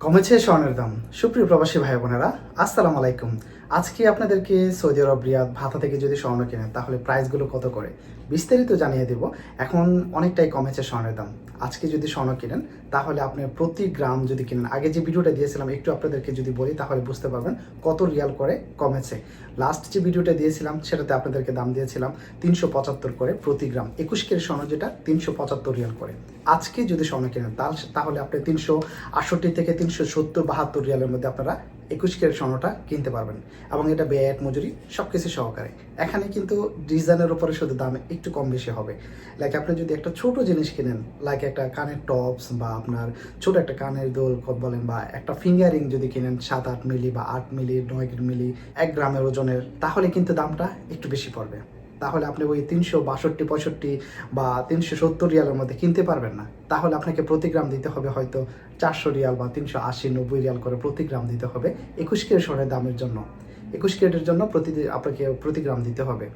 কমেছে স্বর্ণের দাম। সুপ্রিয় প্রবাসী ভাই বোনেরা, আসসালামু আলাইকুম। আজকে আপনাদেরকে সৌদি আরব, রিয়াদ ভাতা থেকে যদি স্বর্ণ কেনেন, তাহলে প্রাইসগুলো কত করে? বিস্তারিত জানিয়ে দেব। এখন অনেকটাই কমেছে স্বর্ণের দাম। আজকে যদি স্বর্ণ কেনেন, তাহলে আপনি প্রতি গ্রাম যদি কেনেন, আগে যে ভিডিওটা দিয়েছিলাম, একটু আপনাদেরকে যদি বলি, তাহলে বুঝতে পারবেন কত রিয়াল করে কমেছে। লাস্ট যে ভিডিওটা দিয়েছিলাম, সেটাতে আপনাদেরকে দাম দিয়েছিলাম তিনশো পঁচাত্তর করে প্রতি গ্রাম। একুশ কেজি স্বর্ণ যেটা, তিনশো পঁচাত্তর রিয়াল করে। আজকে যদি স্বর্ণ কেনেন তাহলে- আপনি তিনশো আটষট্টি থেকে তিনশো সত্তর বাহাত্তর রিয়ালের মধ্যে আপনারা একুশ ক্যারেট স্বর্ণটা কিনতে পারবেন। এবং এটা ব্যয় মজুরি সব কিছু সহকারে। এখানে কিন্তু ডিজাইনের উপরে শুধু দাম একটু কম বেশি হবে। লাইক আপনি যদি একটা ছোট জিনিস কিনেন লাইক একটা কানের টপস বা আপনার ছোট একটা কানের দোল বলেন বা একটা ফিঙ্গারিং যদি কিনেন সাত আট মিলি বা আট মিলি, নয় মিলি, এক গ্রামের ওজনের, তাহলে কিন্তু দামটা একটু বেশি পড়বে। তাহলে আপনি ওই তিনশো বাষট্টি, পঁয়ষট্টি বা তিনশো সত্তর রিয়ালের মধ্যে কিনতে পারবেন না। তাহলে আপনাকে প্রতি গ্রাম দিতে হবে হয়তো চারশো রিয়াল বা তিনশো আশি, নব্বই রিয়াল করে প্রতি গ্রাম দিতে হবে একুশ কেজি স্বর্ণের দামের জন্য। একুশ কেজির জন্য প্রতি আপনাকে প্রতি গ্রাম দিতে হবে।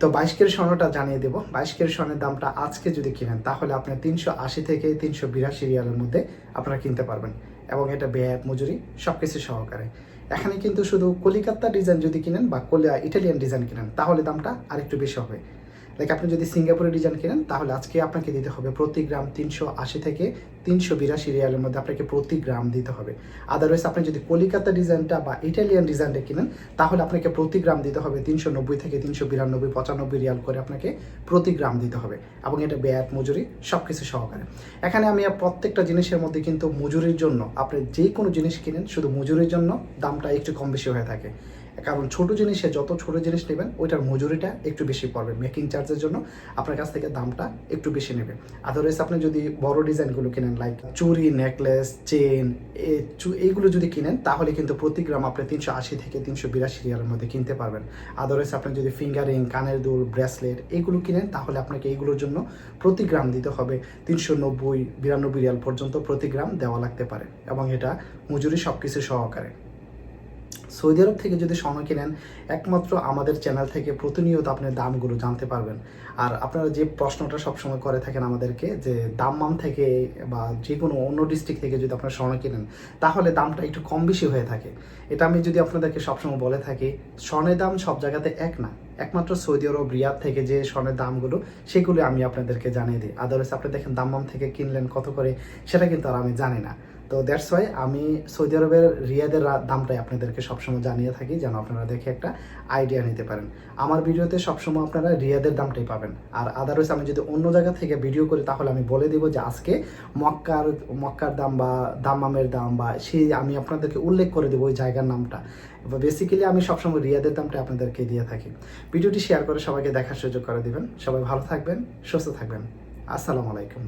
তো বাইশ কেজি স্বর্ণটা জানিয়ে দেবো। বাইশ কেজি স্বর্ণের দামটা আজকে যদি কিনেন, তাহলে আপনি তিনশো আশি থেকে তিনশো বিরাশি রিয়ালের মধ্যে আপনারা কিনতে পারবেন। এবং এটা ব্যয় মজুরি সব কিছু সহকারে। এখানে কিন্তু শুধু কলিকাতা ডিজাইন যদি কিনেন বা কলিয়া ইটালিয়ান ডিজাইন কিনেন, তাহলে দামটা আরেকটু বেশি হবে। লাইক আপনি যদি সিঙ্গাপুরের ডিজাইন কিনেন, তাহলে আজকে আপনাকে দিতে হবে প্রতি গ্রাম তিনশো আশি থেকে তিনশো বিরাশি রিয়ালের মধ্যে আপনাকে প্রতি গ্রাম দিতে হবে। আদারওয়াইজ আপনি যদি কলিকাতা ডিজাইনটা বা ইটালিয়ান ডিজাইনটা কিনেন, তাহলে আপনাকে প্রতি গ্রাম দিতে হবে তিনশো নব্বই থেকে তিনশো বিরানব্বই, পঁচানব্বই রিয়াল করে আপনাকে প্রতি গ্রাম দিতে হবে। এবং এটা ব্যাট, মজুরি সব কিছু সহকারে। এখানে আমি প্রত্যেকটা জিনিসের মধ্যে কিন্তু মজুরির জন্য আপনি যে কোনো জিনিস কিনেন, শুধু মজুরির জন্য দামটা একটু কম বেশি হয়ে থাকে। কারণ ছোট জিনিসে যত ছোট জিনিস নেবেন, ওইটার মজুরিটা একটু বেশি পড়বে মেকিং চার্জের জন্য। আপনার কাছ থেকে দামটা একটু বেশি নেবে। আদারওয়াইজ আপনি যদি বড় ডিজাইনগুলো কিনেন লাইক চুরি নেকলেস চেন এইগুলো যদি কিনেন, তাহলে কিন্তু প্রতি গ্রাম আপনি তিনশো আশি থেকে তিনশো বিরাশি রিয়ালের মধ্যে কিনতে পারবেন। আদারওয়াইজ আপনি যদি ফিঙ্গারিং কানের দুল ব্রেসলেট এইগুলো কিনেন, তাহলে আপনাকে এইগুলোর জন্য প্রতি গ্রাম দিতে হবে তিনশো নব্বই, বিরানব্বই রিয়াল পর্যন্ত প্রতি গ্রাম দেওয়া লাগতে পারে। এবং এটা মজুরি সব কিছু সহকারে। সৌদি আরব থেকে যদি স্বর্ণ কিনেন, একমাত্র আমাদের চ্যানেল থেকে প্রতিনিয়ত আপনি দামগুলো জানতে পারবেন। আর আপনারা যে প্রশ্নটা সবসময় করে থাকেন আমাদেরকে, যে দাম্মাম থেকে বা যে কোনো অন্য ডিস্ট্রিক্ট থেকে যদি আপনারা স্বর্ণ কিনেন, তাহলে দামটা একটু কম বেশি হয়ে থাকে। এটা আমি যদি আপনাদেরকে সবসময় বলে থাকি, স্বর্ণের দাম সব জায়গাতে এক না। একমাত্র সৌদি আরব, রিয়াদ থেকে যে স্বর্ণের দামগুলো, সেগুলো আমি আপনাদেরকে জানিয়ে দিই। আদারওয়াইজ আপনি দেখেন দাম্মাম থেকে কিনলেন কত করে, সেটা কিন্তু আর আমি জানি না। তো দ্যাটস ওয়াই আমি সৌদি আরবের রিয়াদের দামটাই আপনাদেরকে সবসময় জানিয়ে থাকি, যেন আপনারা দেখে একটা আইডিয়া নিতে পারেন। আমার ভিডিওতে সবসময় আপনারা রিয়াদের দামটাই পাবেন। আর আদারওয়াইজ আমি যদি অন্য জায়গা থেকে ভিডিও করি, তাহলে আমি বলে দিব যে আজকে মক্কার মক্কার দাম বা দামামের দাম বা সেই আমি আপনাদেরকে উল্লেখ করে দেবো ওই জায়গার নামটা। বেসিক্যালি আমি সবসময় রিয়াদের দামটা আপনাদেরকে দিয়ে থাকি। ভিডিওটি শেয়ার করে সবাইকে দেখার সুযোগ করে দিবেন। সবাই ভালো থাকবেন, সুস্থ থাকবেন। আসসালামু আলাইকুম।